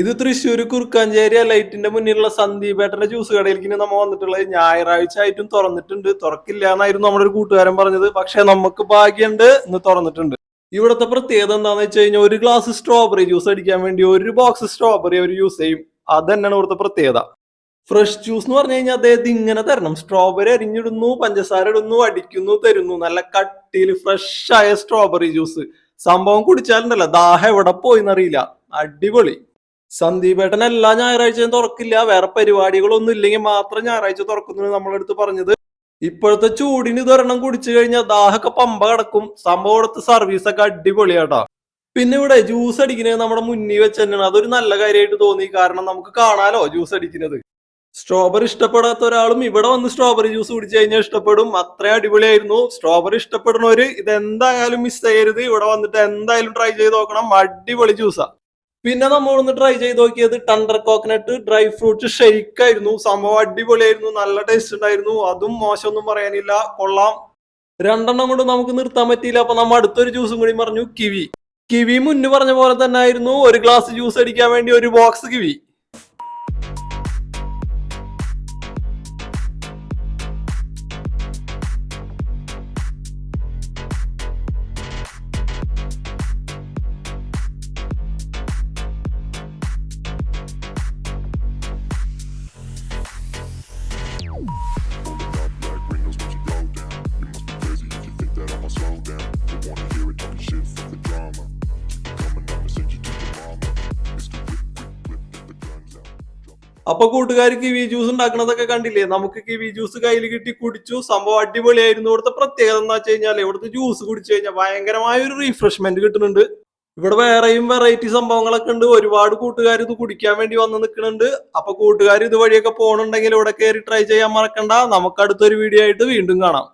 ഇത് തൃശ്ശൂർ കുറുക്കാഞ്ചേരി ലൈറ്റിന്റെ മുന്നിലുള്ള സന്ദീപേട്ടന്റെ ജ്യൂസ് കടയിലേക്ക് നമ്മൾ നമ്മ വന്നിട്ടുള്ളത്. ഞായറാഴ്ച ആയിട്ടും തുറന്നിട്ടുണ്ട്. തുറക്കില്ല എന്നായിരുന്നു നമ്മുടെ ഒരു കൂട്ടുകാരൻ പറഞ്ഞത്. പക്ഷെ നമുക്ക് ഭാഗ്യമുണ്ട് ഇന്ന് തുറന്നിട്ടുണ്ട്. ഇവിടുത്തെ പ്രത്യേകത എന്താന്ന് വെച്ച് കഴിഞ്ഞാൽ ഒരു ഗ്ലാസ് സ്ട്രോബെറി ജ്യൂസ് അടിക്കാൻ വേണ്ടി ഒരു ബോക്സ് സ്ട്രോബെറി അവർ യൂസ് ചെയ്യും. അത് തന്നെയാണ് ഇവിടുത്തെ പ്രത്യേകത. ഫ്രഷ് ജ്യൂസ് എന്ന് പറഞ്ഞു കഴിഞ്ഞാൽ അദ്ദേഹത്തെ ഇങ്ങനെ തരണം. സ്ട്രോബെറി അരിഞ്ഞിടുന്നു പഞ്ചസാര ഇടുന്നു അടിക്കുന്നു തരുന്നു. നല്ല കട്ടിയിൽ ഫ്രഷ് ആയ സ്ട്രോബെറി ജ്യൂസ് സംഭവം കുടിച്ചാലുണ്ടല്ലോ. ദാഹം എവിടെ പോയിന്നറിയില്ല. അടിപൊളി. സന്ദീപേട്ടൻ എല്ലാ ഞായറാഴ്ചയും തുറക്കില്ല. വേറെ പരിപാടികളൊന്നും ഇല്ലെങ്കിൽ മാത്രം ഞായറാഴ്ച തുറക്കുന്നു നമ്മളെടുത്ത് പറഞ്ഞത്. ഇപ്പോഴത്തെ ചൂടിന് ഇതൊരെണ്ണം കുടിച്ചു കഴിഞ്ഞാൽ ദാഹൊക്കെ പമ്പ കിടക്കും. സംഭവം ഇവിടുത്തെ സർവീസ് ഒക്കെ അടിപൊളിയാട്ടോ. പിന്നെ ഇവിടെ ജ്യൂസ് അടിക്കുന്നത് നമ്മുടെ മുന്നിൽ വെച്ച് തന്നെയാണ്. അതൊരു നല്ല കാര്യമായിട്ട് തോന്നി. കാരണം നമുക്ക് കാണാലോ ജ്യൂസ് അടിക്കുന്നത്. സ്ട്രോബെറി ഇഷ്ടപ്പെടാത്ത ഒരാളും ഇവിടെ വന്ന് സ്ട്രോബെറി ജ്യൂസ് കുടിച്ചു കഴിഞ്ഞാൽ ഇഷ്ടപ്പെടും. അത്രയും അടിപൊളിയായിരുന്നു. സ്ട്രോബെറി ഇഷ്ടപ്പെടുന്നവര് ഇത് എന്തായാലും മിസ് ചെയ്യരുത്. ഇവിടെ വന്നിട്ട് എന്തായാലും ട്രൈ ചെയ്ത് നോക്കണം. അടിപൊളി ജ്യൂസാ പിന്നെ നമ്മൾ ഒന്ന് ട്രൈ ചെയ്ത് നോക്കിയത് tender coconut dry fruits shake ആയിരുന്നു. സംഭവം അടിപൊളിയായിരുന്നു. നല്ല ടേസ്റ്റ് ഉണ്ടായിരുന്നു. അതും മോശമൊന്നും പറയാനില്ല. കൊള്ളാം. രണ്ടെണ്ണം കൊണ്ട് നമുക്ക് നിർത്താൻ പറ്റിയില്ല. അപ്പൊ നമ്മൾ അടുത്തൊരു ജ്യൂസും കൂടി പറഞ്ഞു കിവി. കിവി മുന്നു പറഞ്ഞ പോലെ തന്നെ ആയിരുന്നു. ഒരു ഗ്ലാസ് ജ്യൂസ് അടിക്കാൻ വേണ്ടി ഒരു ബോക്സ് കിവി. അപ്പൊ കൂട്ടുകാർക്ക് വി ജ്യൂസ് ഉണ്ടാക്കണതൊക്കെ കണ്ടില്ലേ? നമുക്ക് കിവി ജ്യൂസ് കയ്യിൽ കിട്ടി കുടിച്ചു. സംഭവം അടിപൊളിയായിരുന്നു. ഇവിടുത്തെ പ്രത്യേകത എന്താ വെച്ച് കഴിഞ്ഞാൽ ഇവിടുത്തെ ജ്യൂസ് കുടിച്ചു കഴിഞ്ഞാൽ ഭയങ്കരമായ ഒരു റീഫ്രഷ്മെന്റ് കിട്ടുന്നുണ്ട്. ഇവിടെ വേറെയും വെറൈറ്റി സംഭവങ്ങളൊക്കെ ഉണ്ട്. ഒരുപാട് കൂട്ടുകാർ ഇത് കുടിക്കാൻ വേണ്ടി വന്ന് നിൽക്കുന്നുണ്ട്. അപ്പൊ കൂട്ടുകാർ ഇതുവഴിയൊക്കെ പോകണുണ്ടെങ്കിൽ ഇവിടെ കയറി ട്രൈ ചെയ്യാൻ മറക്കണ്ട. നമുക്ക് അടുത്തൊരു വീഡിയോ ആയിട്ട് വീണ്ടും കാണാം.